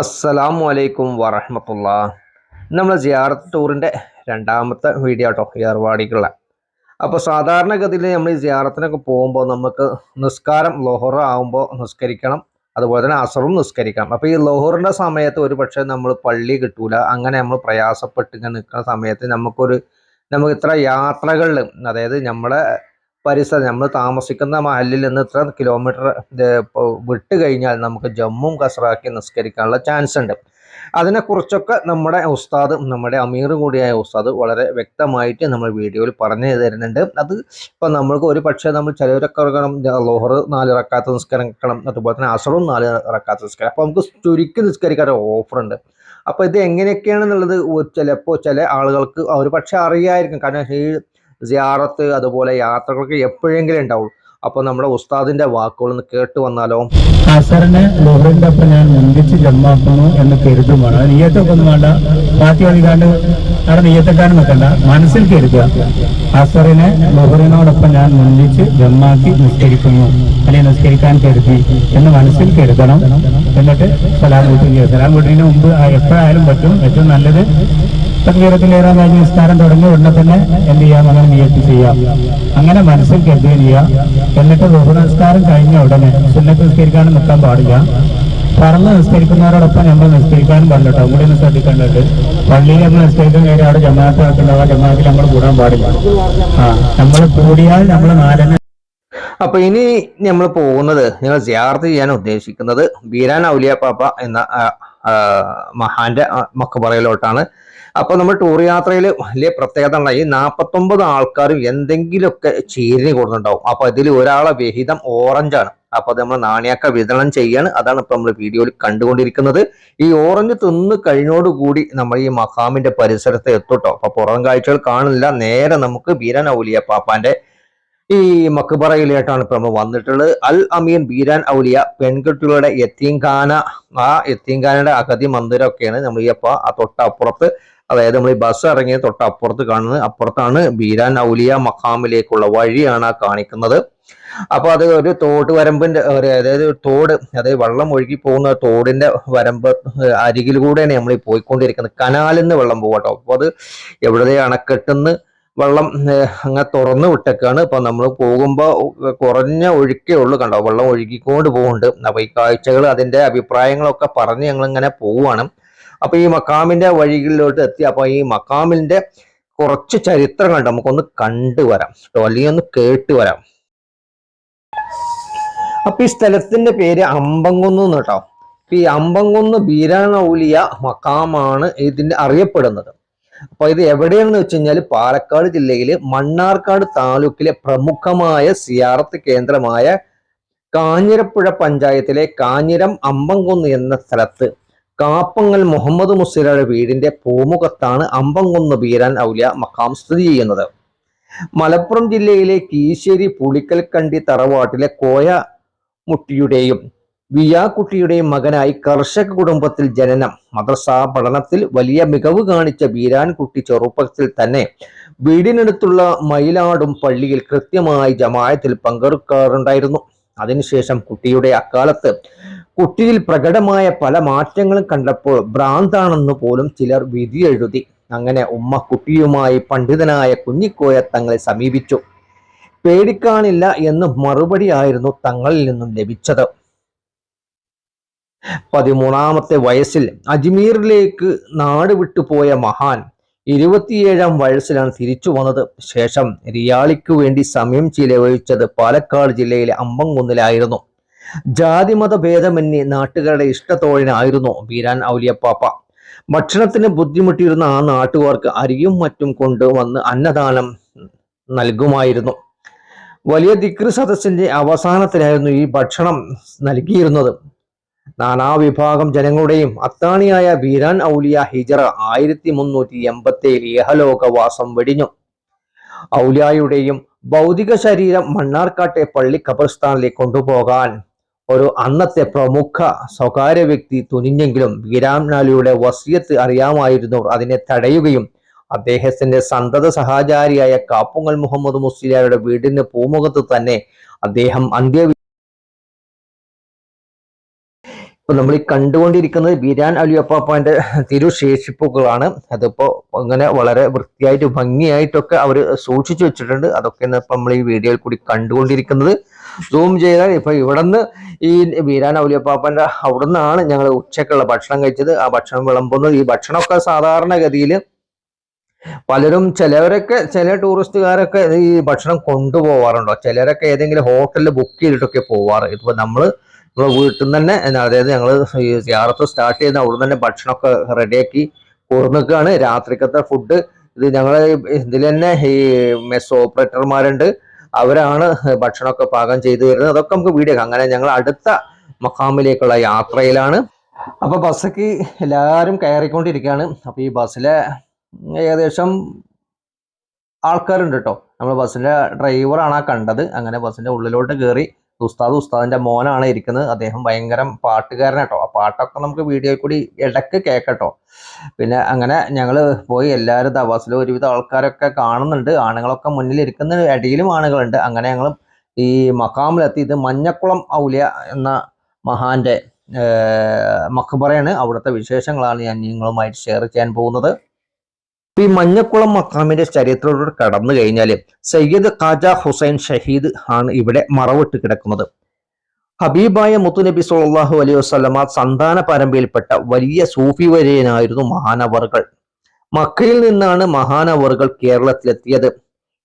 അസ്സലാമു അലൈക്കും വറഹമത്തുള്ള. നമ്മൾ സിയാറത്ത് ടൂറിന്റെ രണ്ടാമത്തെ വീഡിയോ കേട്ടോ ഏർവാടിക്കുള്ള അപ്പോൾ സാധാരണഗതിയിൽ നമ്മൾ ഈ സിയാറത്തിനൊക്കെ പോകുമ്പോൾ നമുക്ക് നിസ്കാരം ലോഹറ ആകുമ്പോൾ നിസ്കരിക്കണം അതുപോലെ തന്നെ അസറും നിസ്കരിക്കണം. അപ്പോൾ ഈ ലോഹറിന്റെ സമയത്ത് ഒരു പക്ഷേ നമ്മൾ പള്ളി കിട്ടൂല അങ്ങനെ നമ്മൾ പ്രയാസപ്പെട്ട് ഇങ്ങനെ നിൽക്കുന്ന സമയത്ത് നമുക്കൊരു നമുക്ക് ഇത്ര യാത്രകളിലും അതായത് നമ്മളെ പരിസരം നമ്മൾ താമസിക്കുന്ന മഹലിൽ നിന്ന് ഇത്ര കിലോമീറ്റർ വിട്ട് കഴിഞ്ഞാൽ നമുക്ക് ജമ്മും കസറാക്കി നിസ്കരിക്കാനുള്ള ചാൻസ് ഉണ്ട്. അതിനെക്കുറിച്ചൊക്കെ നമ്മുടെ ഉസ്താദ് നമ്മുടെ അമീർ കൂടിയായ ഉസ്താദ് വളരെ വ്യക്തമായിട്ട് നമ്മൾ വീഡിയോയിൽ പറഞ്ഞു തരുന്നുണ്ട്. അത് ഇപ്പം നമ്മൾക്ക് ഒരു പക്ഷേ നമ്മൾ ചിലവരൊക്കെ ഇറങ്ങണം ലോഹർ നാല് ഇറക്കാത്ത നിസ്കരിക്കണം അതുപോലെ തന്നെ അസറും നാല് ഇറക്കാത്ത നിസ്കാരം അപ്പോൾ നമുക്ക് ചുരുക്കി നിസ്കരിക്കാൻ ഓഫർ ഉണ്ട്. അപ്പോൾ ഇത് എങ്ങനെയൊക്കെയാണെന്നുള്ളത് ചിലപ്പോൾ ചില ആളുകൾക്ക് ഒരു പക്ഷേ അറിയായിരിക്കും. കാരണം ഈ സിയാറത്ത് അതുപോലെ യാത്രകളൊക്കെ എപ്പോഴെങ്കിലും ഉണ്ടാവും. അപ്പോൾ നമ്മുടെ ഉസ്താദിന്റെ വാക്കുകൾ ഒന്ന് കേട്ട് വന്നാലോ? അസറിനെ ലോഹറിന്റെ ഒപ്പം ഞാൻ മുന്തിച്ച് ജന്മാക്കുന്നു എന്ന് കരുതുമാണ്. അത് നീയത്തൊക്കെ ഒന്നും വേണ്ട പാർട്ടി വഴികാണ്ട് അവിടെ നീയത്തെക്കാരൻ നിൽക്കണ്ട. മനസ്സിൽ കരുതുക. അസറിനെ ലോഹറിനോടൊപ്പം ഞാൻ മുന്തിച്ച് ജന്മാക്കി നിസ്കരിക്കുന്നു. അല്ലെങ്കിൽ നിസ്കരിക്കാൻ കരുതി എന്ന് മനസ്സിൽ കരുതണം. എന്നിട്ട് സലാം വീട്ടിൽ സലാം വീട്ടിന് മുമ്പ് എപ്പോഴായാലും പറ്റും. ഏറ്റവും നല്ലത് തക്ബീറത്തിലേറാൻ കഴിഞ്ഞ് നിസ്കാരം തുടങ്ങി ഉടനെ തന്നെ എന്ത് ചെയ്യാം? അങ്ങനെ നിയത്തി ചെയ്യാം. അങ്ങനെ മനസ്സിൽ കരുതുകയും ചെയ്യാം. എന്നിട്ട് ബഹു നിസ്കാരം കഴിഞ്ഞ ഉടനെ സുന്നത്ത് നിസ്കരിക്കാനും നിൽക്കാൻ പാടില്ല. പറന്ന് നിസ്കരിക്കുന്നവരോടൊപ്പം നമ്മൾ നിസ്കരിക്കാനും പാടില്ല കൂടി ഒന്ന് ശ്രദ്ധിക്കേണ്ടത് പള്ളിയിൽ നമ്മൾ നിസ്കരിക്കാൻ കയറി അവിടെ ജമാഅത്ത് നടക്കുന്നുണ്ടാവുക ജമാഅത്തിൽ നമ്മൾ കൂടാൻ പാടില്ല. ആ നമ്മൾ കൂടിയാൽ നമ്മൾ നാലെണ്ണ. അപ്പൊ ഇനി നമ്മൾ പോകുന്നത് നിങ്ങൾ സിയാർത്ത് ചെയ്യാൻ ഉദ്ദേശിക്കുന്നത് ബീരാൻ ഔലിയ പാപ്പ എന്ന മഹാന്റെ മക്കബറയിലോട്ടാണ്. അപ്പൊ നമ്മൾ ടൂർ യാത്രയിൽ വലിയ പ്രത്യേകത ഉണ്ടായി നാൽപ്പത്തൊമ്പത് ആൾക്കാരും എന്തെങ്കിലുമൊക്കെ ചീരിഞ്ഞ് കൊടുക്കുന്നുണ്ടാവും അപ്പൊ അതിൽ ഒരാളെ വിഹിതം ഓറഞ്ചാണ് അപ്പൊ അത് നമ്മൾ നാണയക്ക വിതരണം ചെയ്യാണ്. അതാണ് ഇപ്പൊ നമ്മൾ വീഡിയോയിൽ കണ്ടുകൊണ്ടിരിക്കുന്നത്. ഈ ഓറഞ്ച് തിന്ന് കഴിഞ്ഞോടുകൂടി നമ്മൾ ഈ മഖാമിന്റെ പരിസരത്ത് എത്തുട്ടോ. അപ്പൊ പുറം കാഴ്ചകൾ കാണില്ല നേരെ നമുക്ക് ബീരാൻ ഔലിയ പാപ്പാന്റെ ഈ മക്ബറയിലേട്ടാണ് ഇപ്പൊ നമ്മൾ വന്നിട്ടുള്ളത്. അൽ അമീൻ ബീരാൻ ഔലിയ പെൺകുട്ടികളുടെ യത്തീംഖാന ആ യത്തീംഖാനയുടെ അഗതി മന്ദിരമൊക്കെയാണ് നമ്മൾ ഈ അപ്പൊ ആ തൊട്ടപ്പുറത്ത്. അതായത് നമ്മൾ ഈ ബസ് ഇറങ്ങിയ തൊട്ടപ്പുറത്ത് കാണുന്നത്. അപ്പുറത്താണ് ബീരാൻ ഔലിയ മഖാമിലേക്കുള്ള വഴിയാണ് ആ കാണിക്കുന്നത്. അപ്പൊ അത് ഒരു തോട് വരമ്പിന്റെ ഒരു അതായത് തോട് അതായത് വെള്ളം ഒഴുകി പോകുന്ന തോടിന്റെ വരമ്പ് അരികിലൂടെയാണ് നമ്മൾ പോയിക്കൊണ്ടിരിക്കുന്നത്. കനാലിൽ നിന്ന് വെള്ളം പോകട്ടോ അപ്പൊ അത് എവിടെ അണക്കെട്ടുന്ന് വെള്ളം അങ്ങനെ തുറന്നു വിട്ടേക്കാണ്. ഇപ്പം നമ്മൾ പോകുമ്പോൾ കുറഞ്ഞ ഒഴുക്കേ ഉള്ളൂ കണ്ടോ? വെള്ളം ഒഴുകിക്കൊണ്ട് പോകുന്നുണ്ട്. അപ്പോൾ ഈ കാഴ്ചകൾ അതിന്റെ അഭിപ്രായങ്ങളൊക്കെ പറഞ്ഞ് ഞങ്ങൾ ഇങ്ങനെ പോവുകയാണ് അപ്പോൾ ഈ മക്കാമിന്റെ വഴികളിലോട്ട് എത്തി. അപ്പോൾ ഈ മക്കാമിന്റെ കുറച്ച് ചരിത്രം കണ്ട്? നമുക്കൊന്ന് കണ്ടുവരാം കേട്ടോ അല്ലെങ്കിൽ ഒന്ന് കേട്ട് വരാം. അപ്പൊ ഈ സ്ഥലത്തിന്റെ പേര് അമ്പംകുന്ന് കേട്ടോ. ഈ അമ്പംകുന്ന് ബീരാനൗലിയ മക്കാമാണ് ഇതിന്റെ അറിയപ്പെടുന്നത്. അപ്പൊ ഇത് എവിടെയാണെന്ന് വെച്ച് കഴിഞ്ഞാൽ പാലക്കാട് ജില്ലയിലെ മണ്ണാർക്കാട് താലൂക്കിലെ പ്രമുഖമായ സിയാറത്ത് കേന്ദ്രമായ കാഞ്ഞിരപ്പുഴ പഞ്ചായത്തിലെ കാഞ്ഞിരം അമ്പംകുന്ന് എന്ന സ്ഥലത്ത് കാപ്പങ്ങൽ മുഹമ്മദ് മുസ്ലിയുടെ വീടിന്റെ പൂമുഖത്താണ് അമ്പംകുന്ന് ബീരാൻ ഔലിയ മക്കാം സ്ഥിതി ചെയ്യുന്നത്. മലപ്പുറം ജില്ലയിലെ കീശ്ശേരി പുളിക്കൽക്കണ്ടി തറവാട്ടിലെ കോയ മുട്ടിയുടെയും വിയാക്കുട്ടിയുടെയും മകനായി കർഷക കുടുംബത്തിൽ ജനനം. മദ്രസ പഠനത്തിൽ വലിയ മികവ് കാണിച്ച ബീരാൻകുട്ടി ചെറുപ്പത്തിൽ തന്നെ വീടിനടുത്തുള്ള മയിലാടും പള്ളിയിൽ കൃത്യമായി ജമായത്തിൽ പങ്കെടുക്കാറുണ്ടായിരുന്നു. അതിനുശേഷം കുട്ടിയുടെ അക്കാലത്ത് കുട്ടിയിൽ പ്രകടമായ പല മാറ്റങ്ങളും കണ്ടപ്പോൾ ഭ്രാന്താണെന്ന് പോലും ചിലർ വിധി എഴുതി. അങ്ങനെ ഉമ്മ കുട്ടിയുമായി പണ്ഡിതനായ കുഞ്ഞിക്കോയ തങ്ങളെ സമീപിച്ചു. പേടിക്കാനില്ല എന്ന് മറുപടിയായിരുന്നു തങ്ങളിൽ നിന്നും ലഭിച്ചത്. പതിമൂന്നാമത്തെ വയസ്സിൽ അജ്മീറിലേക്ക് നാട് വിട്ടുപോയ മഹാൻ ഇരുപത്തിയേഴാം വയസ്സിലാണ് തിരിച്ചു വന്നത്. ശേഷം റിയാളിക്കു വേണ്ടി സമയം ചിലവഴിച്ചത് പാലക്കാട് ജില്ലയിലെ അമ്പംകുന്നിലായിരുന്നു ജാതിമത ഭേദമന്യേ നാട്ടുകാരുടെ ഇഷ്ടത്തോഴനായിരുന്നു ബീരാൻ ഔലിയപ്പാപ്പ. ഭക്ഷണത്തിന് ബുദ്ധിമുട്ടിയിരുന്ന ആ നാട്ടുകാർക്ക് അരിയും മറ്റും കൊണ്ടുവന്ന് അന്നദാനം നൽകുമായിരുന്നു. വലിയ ദിക്രി സദസ്സിന്റെ അവസാനത്തിലായിരുന്നു ഈ ഭക്ഷണം നൽകിയിരുന്നത്. നാനാവിഭാഗം ജനങ്ങളുടെയും അത്താണിയായ ബീരാൻ ഔലിയ ഹിജറ ആയിരത്തി മുന്നൂറ്റി എൺപത്തി ഏഴ് ഇഹലോകവാസം വെടിഞ്ഞു. ഔലിയായുടെയും ഭൗതിക ശരീരം മണ്ണാർക്കാട്ടെ പള്ളി ഖബർസ്ഥാനിലേക്ക് കൊണ്ടുപോകാൻ ഒരു അന്നത്തെ പ്രമുഖ സ്വകാര്യ വ്യക്തി തുനിഞ്ഞെങ്കിലും ബീരാംനാലിയുടെ വസിയത്ത് അറിയാമായിരുന്നു. അതിനെ തടയുകയും അദ്ദേഹത്തിന്റെ സന്തത സഹചാരിയായ കാപ്പുങ്ങൽ മുഹമ്മദ് മുസ്ലിയാരുടെ വീടിന് പൂമുഖത്ത് തന്നെ അദ്ദേഹം അന്ത്യ അപ്പൊ നമ്മൾ ഈ കണ്ടുകൊണ്ടിരിക്കുന്നത് ബിരാൻ അലി അപ്പാപ്പാന്റെ തിരു തിരുശേഷിപ്പുകളാണ്. അതിപ്പോ അങ്ങനെ വളരെ വൃത്തിയായിട്ട് ഭംഗിയായിട്ടൊക്കെ അവർ സൂക്ഷിച്ചു വെച്ചിട്ടുണ്ട്. അതൊക്കെയാണ് ഇപ്പൊ നമ്മൾ ഈ വീഡിയോയിൽ കൂടി കണ്ടുകൊണ്ടിരിക്കുന്നത്. സൂം ചെയ്താൽ ഇപ്പൊ ഇവിടുന്ന് ഈ ബീരാൻ ഔലിയപ്പാപ്പന്റെ അവിടെ നിന്നാണ് ഞങ്ങൾ ഉച്ചക്കുള്ള ഭക്ഷണം കഴിച്ചത്. ആ ഭക്ഷണം വിളമ്പുന്നത്. ഈ ഭക്ഷണമൊക്കെ സാധാരണഗതിയിൽ പലരും ചിലവരൊക്കെ ചില ടൂറിസ്റ്റുകാരൊക്കെ ഈ ഭക്ഷണം കൊണ്ടുപോകാറുണ്ടോ ചിലരൊക്കെ ഏതെങ്കിലും ഹോട്ടലിൽ ബുക്ക് ചെയ്തിട്ടൊക്കെ പോവാറ്. ഇപ്പൊ നമ്മൾ നമ്മളെ വീട്ടിൽ നിന്ന് തന്നെ അതായത് ഞങ്ങൾ യാത്ര സ്റ്റാർട്ട് ചെയ്യുന്ന അവിടെ തന്നെ ഭക്ഷണമൊക്കെ റെഡിയാക്കി കൂർന്നിക്കാണ് രാത്രിക്കത്തെ ഫുഡ് ഇത് ഞങ്ങൾ ഇതിൽ തന്നെ ഈ മെസ് ഓപ്പറേറ്റർമാരുണ്ട്. അവരാണ് ഭക്ഷണമൊക്കെ പാകം ചെയ്തു തരുന്നത് അതൊക്കെ നമുക്ക് വീഡിയോ അങ്ങനെ ഞങ്ങൾ അടുത്ത മക്കാമിലേക്കുള്ള യാത്രയിലാണ്. അപ്പൊ ബസ്സൊക്കെ എല്ലാവരും കയറിക്കൊണ്ടിരിക്കുകയാണ്. അപ്പൊ ഈ ബസ്സിലെ ഏകദേശം ആൾക്കാരുണ്ട് കേട്ടോ. നമ്മൾ ബസ്സിന്റെ ഡ്രൈവറാണ് ആ കണ്ടത്. അങ്ങനെ ബസ്സിന്റെ ഉള്ളിലോട്ട് കയറി ഉസ്താദ് ഉസ്താദിന്റെ മോനാണ് ഇരിക്കുന്നത്. അദ്ദേഹം ഭയങ്കര പാട്ടുകാരൻ കേട്ടോ. ആ പാട്ടൊക്കെ നമുക്ക് വീഡിയോയിൽ കൂടി ഇടയ്ക്ക് കേൾക്കട്ടോ പിന്നെ അങ്ങനെ ഞങ്ങൾ പോയി എല്ലാവരും തവാസിലും ഒരുവിധ ആൾക്കാരൊക്കെ കാണുന്നുണ്ട്. ആണുങ്ങളൊക്കെ മുന്നിൽ ഇരിക്കുന്ന ഇടയിലും ആണുങ്ങളുണ്ട്. അങ്ങനെ ഞങ്ങൾ ഈ മക്കാമിലെത്തി ഇത് മഞ്ഞക്കുളം ഔലിയ എന്ന മഹാന്റെ മഖബറയാണ് അവിടുത്തെ വിശേഷങ്ങളാണ് ഞാൻ നിങ്ങളുമായിട്ട് ഷെയർ ചെയ്യാൻ പോകുന്നത്. ഇപ്പൊ ഈ മഞ്ഞക്കുളം മക്കാമിന്റെ ചരിത്രത്തിലൂടെ കടന്നു കഴിഞ്ഞാൽ സയ്യിദ് ഖാജ ഹുസൈൻ ഷഹീദ് ആണ് ഇവിടെ മറവിട്ട് കിടക്കുന്നത്. ഹബീബായ മുത്തുനബി സുല്ലാഹു അലൈഹി വസല്ലമ സന്താന പരമ്പരയിൽപ്പെട്ട വലിയ സൂഫി വര്യനായിരുന്നു മഹാനവറുകൾ. മക്കയിൽ നിന്നാണ് മഹാനവറുകൾ കേരളത്തിലെത്തിയത്.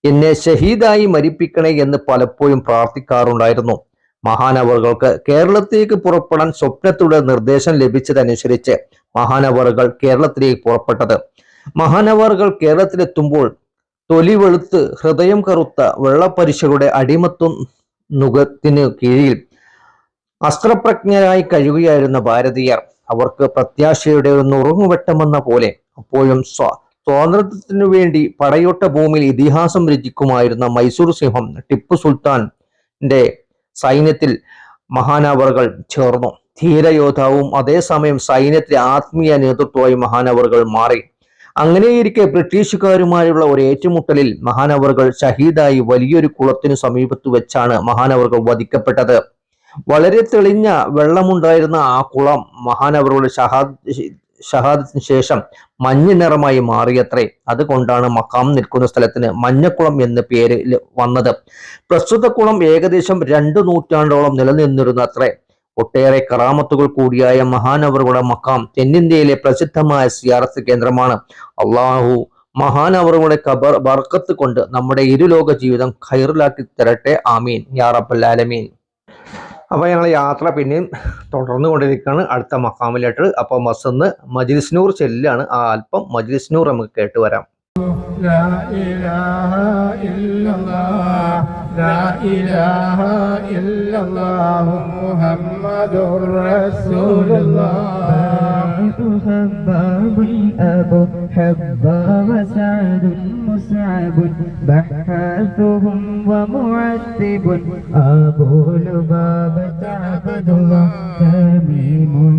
എന്നെ ഷഹീദായി മരിപ്പിക്കണേ എന്ന് പലപ്പോഴും പ്രാർത്ഥിക്കാറുണ്ടായിരുന്നു. മഹാനവറുകൾക്ക് കേരളത്തിലേക്ക് പുറപ്പെടാൻ സ്വപ്നത്തിലൂടെ നിർദ്ദേശം ലഭിച്ചതനുസരിച്ച് മഹാനവറുകൾ കേരളത്തിലേക്ക് പുറപ്പെട്ടത്. മഹാനവറുകൾ കേരളത്തിലെത്തുമ്പോൾ തൊലി വെളുത്ത് ഹൃദയം കറുത്ത വെള്ളപ്പരിശകളുടെ അടിമത്വം നുഖത്തിന് കീഴിൽ അസ്ത്രപ്രജ്ഞരായി കഴിയുകയായിരുന്ന ഭാരതീയർ അവർക്ക് പ്രത്യാശയുടെ ഒരു നുറുങ്ങുവെട്ടമെന്ന പോലെ അപ്പോഴും സ്വ സ്വാതന്ത്ര്യത്തിനു വേണ്ടി പടയോട്ട ഭൂമിയിൽ ഇതിഹാസം രചിക്കുമായിരുന്ന മൈസൂർ സിംഹം ടിപ്പു സുൽത്താന്റെ സൈന്യത്തിൽ മഹാനവറുകൾ ചേർന്നു. ധീരയോദ്ധാവും അതേസമയം സൈന്യത്തിലെ ആത്മീയ നേതൃത്വമായി മഹാനവറുകൾ മാറി. അങ്ങനെയിരിക്കെ ബ്രിട്ടീഷുകാരുമായുള്ള ഒരു ഏറ്റുമുട്ടലിൽ മഹാനവറുകൾ ഷഹീദായി വലിയൊരു കുളത്തിനു സമീപത്ത് വെച്ചാണ് മഹാനവറുകൾ വധിക്കപ്പെട്ടത്. വളരെ തെളിഞ്ഞ വെള്ളമുണ്ടായിരുന്ന ആ കുളം മഹാനവറുകളുടെ ഷഹാദ് ഷഹാദത്തിന് ശേഷം മഞ്ഞ നിറമായി മാറിയത്രേ. അതുകൊണ്ടാണ് മക്കാം നിൽക്കുന്ന സ്ഥലത്തിന് മഞ്ഞക്കുളം എന്ന പേര് വന്നത്. പ്രസ്തുത കുളം ഏകദേശം രണ്ടു നൂറ്റാണ്ടോളം നിലനിന്നിരുന്നു അത്രേ ഒട്ടേറെ കറാമത്തുകൾ കൂടിയായ മഹാനവറുകളുടെ മക്കാം തെന്നിന്ത്യയിലെ പ്രസിദ്ധമായ സിയാറത്ത് കേന്ദ്രമാണ്. അള്ളാഹു മഹാനവറുകളുടെ കബർ ബർക്കത്ത് കൊണ്ട് നമ്മുടെ ഇരുലോക ജീവിതം ഖൈറിലാക്കി തരട്ടെ. ആമീൻ. യാ റബ്ബൽ ആലമീൻ. അപ്പൊ ഞങ്ങൾ യാത്ര പിന്നെയും തുടർന്നു കൊണ്ടിരിക്കുകയാണ് അടുത്ത മക്കാമിലായിട്ട് അപ്പൊ മസന്ന് മജ്ലിസ്നൂർ ചെല്ലാണ്. ആ അല്പം മജ്ലിസ്നൂർ നമുക്ക് കേട്ട് വരാം لا إله إلا الله محمد رسول الله خباب أبو حبا وسعد مسعب بحاثهم ومعذب. أبو لبابة عبد الله تميمهم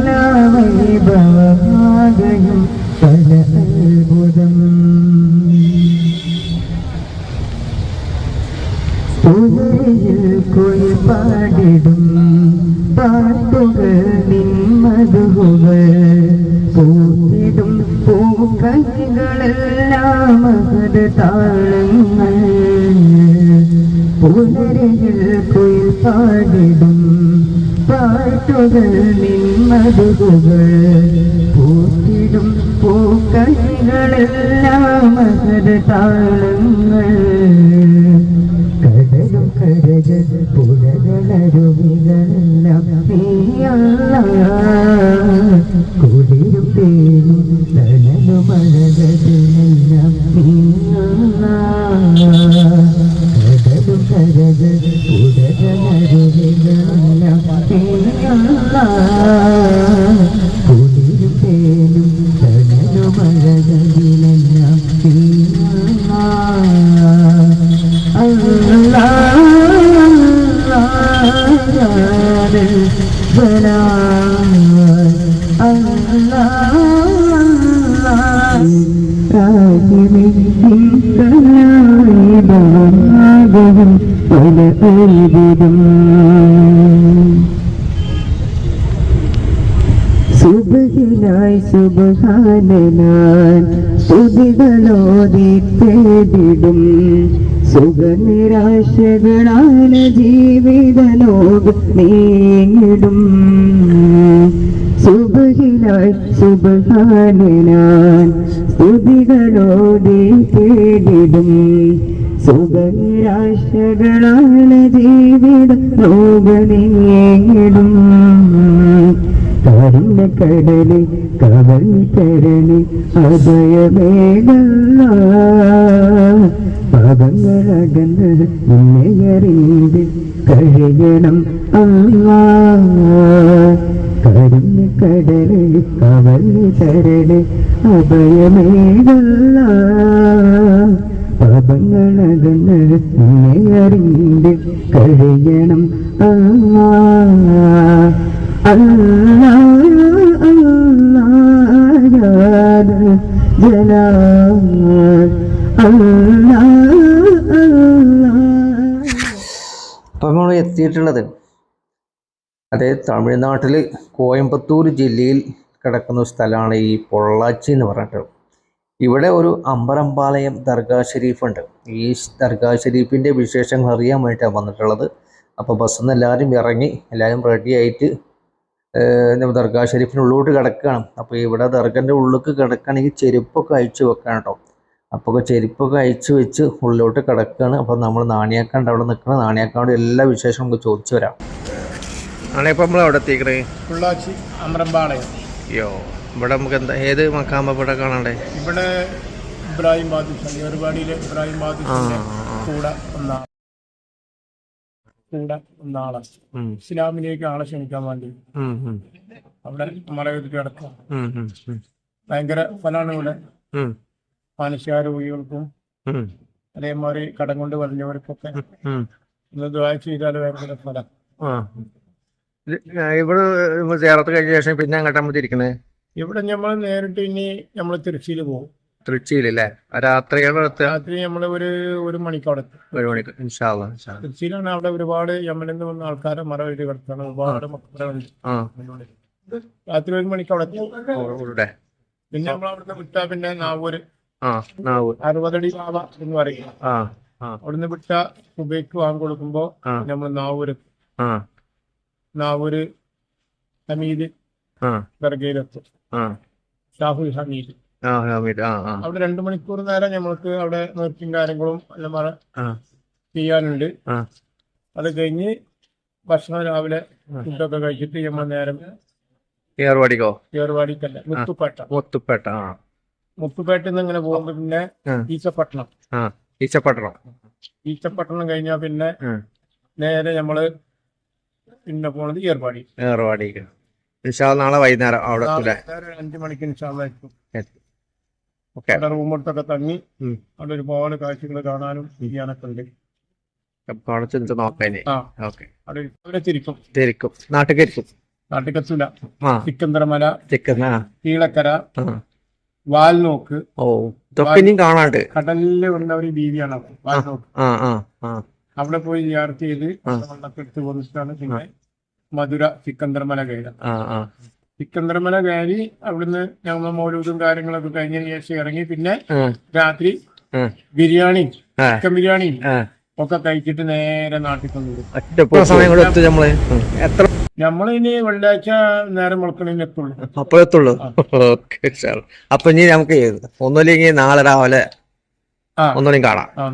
നീന്തല്ല വൈഭവമാകയും പല അത്ഭുതം. പുലരിയിൽ കുയിൽ പാടിടും പാട്ടുകൾ നിന്മതുകൾ. പൂത്തിടും പൂക്കൈകളെല്ലാം അത് താളങ്ങൾ. പുലരിയിൽ പാടിടും പാട്ടുകൾ നിന്നതുകൾ പൂത്തിടും പൂക്കളികളെല്ലാം കടലും കരകൾ പുഴകളരുവികളെല്ലാം നീയല്ല. പല സുഭാനനാൻ സുബഹാനനാൻ സ്തുതികളോതി തേടിടും. സുഖനിരാശകളാന ജീവിതലോകം നീങ്ങിടും. സുബഹിലായി സുബഹാനനാൻ സ്തുതികളോതി സുഖനിരാശകളാന ജീവിത ലോകനീങ്ങിടും കാരുണ്യ കടലി കവൽ കരണി അഭയമേകല്ല പാപങ്ങളകന്ന് നിന്നെയറിണ്ട് കഴിയണം അല്ലാ കാരുണ്യ കടൽ കവൽ തരണി അഭയമേകല്ല പാപങ്ങളകന്ന് നിന്നെയറിണ്ട് കഴിയണം അപ്പം നമ്മൾ എത്തിയിട്ടുള്ളത്. അതേ തമിഴ്നാട്ടിൽ കോയമ്പത്തൂർ ജില്ലയിൽ കിടക്കുന്ന സ്ഥലമാണ് ഈ പൊള്ളാച്ചി എന്ന് പറഞ്ഞിട്ട് ഇവിടെ ഒരു അമ്പലമ്പാളയം ദർഗാ ഷെരീഫുണ്ട് ഈ ദർഗാ ഷെരീഫിന്റെ വിശേഷങ്ങൾ അറിയാൻ വേണ്ടിയിട്ടാണ് വന്നിട്ടുള്ളത്. അപ്പോൾ ബസ്സിൽ നിന്ന് എല്ലാവരും ഇറങ്ങി എല്ലാവരും റെഡിയായിട്ട് നമ്മൾ ദർഗാ ഷെരീഫിന്റെ ഉള്ളിലോട്ട് കിടക്കുകയാണ്. അപ്പോൾ ഇവിടെ ദർഗന്റെ ഉള്ളിലേക്ക് കിടക്കുകയാണെങ്കിൽ ചെരുപ്പൊക്കെ അയച്ചു വെക്കണം കേട്ടോ. അപ്പോൾ ചെരുപ്പൊക്കെ അയച്ചു വെച്ച് ഉള്ളിലോട്ട് കിടക്കുകയാണ്. അപ്പോൾ നമ്മൾ നാണിയാക്കാണ്ട് അവിടെ നിൽക്കണം. നാണിയാക്കാണ്ട് എല്ലാ വിശേഷവും നമുക്ക് ചോദിച്ചു വരാം. നാണിയപ്പം നമ്മൾ അവിടെ എത്തിക്കണേ പൊള്ളാച്ചി അമരമ്പാളയം അയ്യോ. ഇവിടെ നമുക്ക് എന്താ ഏത് മക്കാമ്പ ഇവിടെ കാണണ്ടേ? ഇവിടെ ഇബ്രാഹിം ബാദുഷ ഇബ്രാഹിം. കൂടെ ഒന്നാണ് കൂടെ ഉം, ഇസ്ലാമിലേക്ക് ആളെ ക്ഷണിക്കാൻ വേണ്ടി. അവിടെ മലകെട്ടി കിടക്കാം. ഭയങ്കര ഫലാണ് ഇവിടെ. മനുഷ്യാരോഗികൾക്കും അതേമാതിരി കടം കൊണ്ട് പറഞ്ഞവർക്കൊക്കെ ഉം. ഇന്ന് ദ്വാര ചെയ്താൽ ഭയങ്കര ഫലം. ഇവിടെ ചേർത്ത് കഴിഞ്ഞ ശേഷം പിന്നെ അങ്ങോട്ടാ നമ്മൾ തിരിക്കുന്നത് ഇവിടെ നമ്മൾ നേരിട്ട് ഇനി നമ്മൾ തിരുച്ചിയിൽ പോകും രാത്രിയുടെ അടുത്ത് രാത്രി നമ്മൾ ഒരു ഒരു മണിക്കവിടെ ഒരു മണിക്ക്. അവിടെ ഒരുപാട് യമനിൽ നിന്ന് വന്ന ആൾക്കാരെ മറവേറ്റി കിടത്താണ് ഒരുപാട് മക്കളുണ്ട് രാത്രി ഒരു മണിക്ക് അവിടെ എത്തും. ഓ, പിന്നെ നമ്മൾ അവിടുന്ന് വിട്ടാ പിന്നെ നാവൂര്. അറുപതടി ബാബ എന്ന് പറയും. അവിടുന്ന് വിട്ട സുബൈക്ക് വാങ്ങി കൊടുക്കുമ്പോ. നമ്മൾ നാവൂര്. നാവൂര് ആ ദർഗയിലെത്തും ഹമീദ്. അവിടെ രണ്ടു മണിക്കൂർ നേരം ഞമ്മൾക്ക് അവിടെ നിർത്തിയും കാര്യങ്ങളും എല്ലാം ചെയ്യാനുണ്ട്. അത് കഴിഞ്ഞ് ഭക്ഷണം രാവിലെ ഫുഡൊക്കെ കഴിച്ചിട്ട് ഞമ്മ നേരം ഏർവാടിക്കോ ഏർവാടിക്കല്ല മുത്തുപേട്ട മുത്തുപേട്ട ആ. നിന്ന് ഇങ്ങനെ പോകുമ്പോ പിന്നെ. ഈച്ചപ്പട്ടണം. ഈച്ചപ്പട്ടണം. ഈച്ചപ്പട്ടണം കഴിഞ്ഞാ പിന്നെ നേരെ നമ്മൾ പിന്നെ പോണത് ഏർവാടി. ഏർവാടിക്ക്. ഇൻഷാല്ല നാളെ വൈകുന്നേരം അവിടെ അഞ്ചു മണിക്ക് ഇൻഷാല്ലായിരിക്കും ഓക്കെ. അവിടെ റൂമെടുത്തൊക്കെ തങ്ങി. അവിടെ ഒരുപാട് കാഴ്ചകൾ കാണാനും ചെയ്യാനൊക്കെ ഉണ്ട്. ഓക്കെ. അവിടെ തിരിക്കും. തിരിക്കും. നാട്ടിക്കത്തൂല. കീഴക്കര വാൽനോക്ക്. ഓ. ഇതൊക്കെ കാണാണ്ട്. കടലിൽ വന്ന ഒരു ബീവിയാണ് അവിടെ, വാൽനോക്ക്. പോയി യാത്ര ചെയ്ത് ആ. പോന്നിട്ടാണ് പിന്നെ മധുര സിക്കന്ദർമല ആ സിക്കന്തരമല കയറി അവിടുന്ന് ഞങ്ങൾ മൗലൂദും കാര്യങ്ങളൊക്കെ കഴിഞ്ഞതിന് ശേഷം ഇറങ്ങി. പിന്നെ രാത്രി ബിരിയാണി ചിക്കൻ ബിരിയാണി ഒക്കെ കഴിച്ചിട്ട് നേരെ നാട്ടിൽ കൂടെ എത്തും നമ്മൾ ഇനി എത്ര? വെള്ളിയാഴ്ച നേരം വെളുക്കണിന് എത്തുള്ളൂ. അപ്പോഴെത്തുള്ളൂ ഓക്കെ സാർ അപ്പൊ ഇനി നമുക്ക് ഒന്നുമില്ലെങ്കിൽ നാളെ രാവിലെ ഒന്നുമില്ലെങ്കിൽ ഒന്നുകൂടി കാണാം. ആ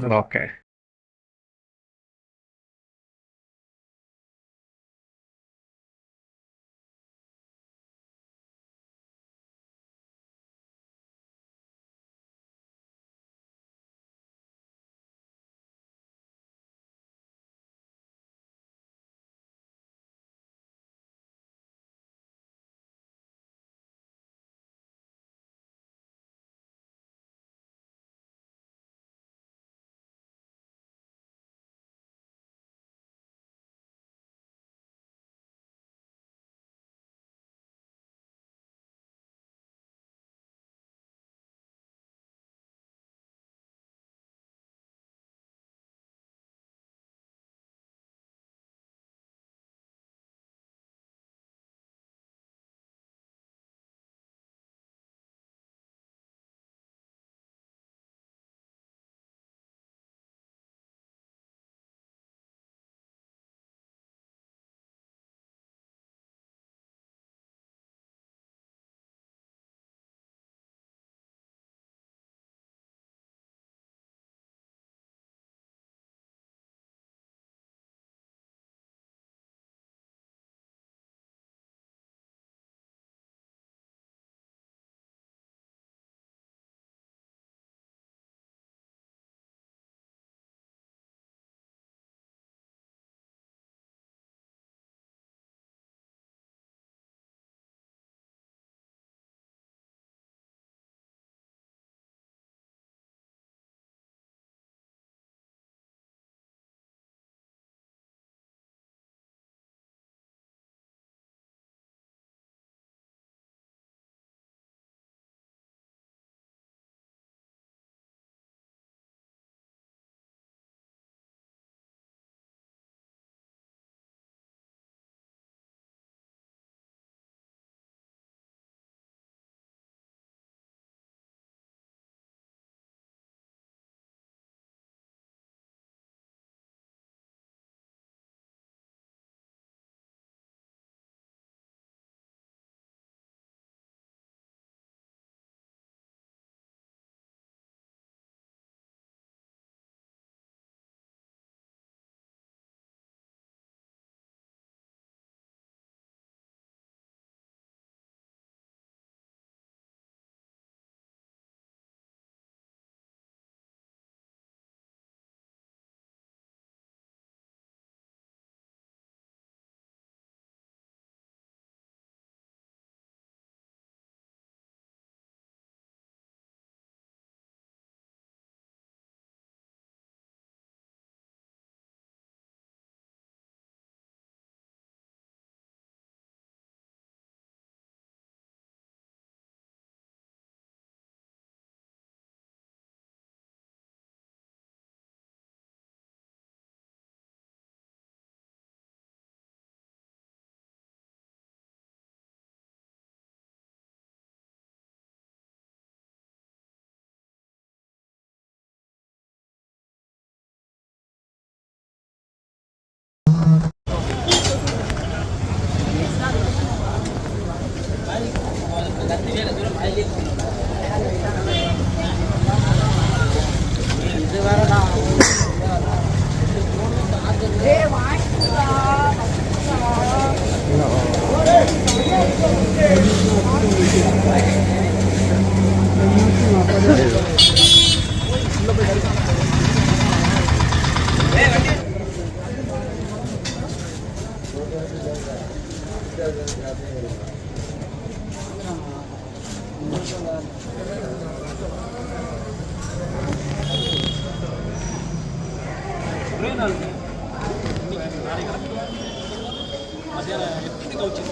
ഓക്കെ നമുക്ക് അങ്ങോട്ട് മാറി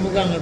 Tenemos ganas.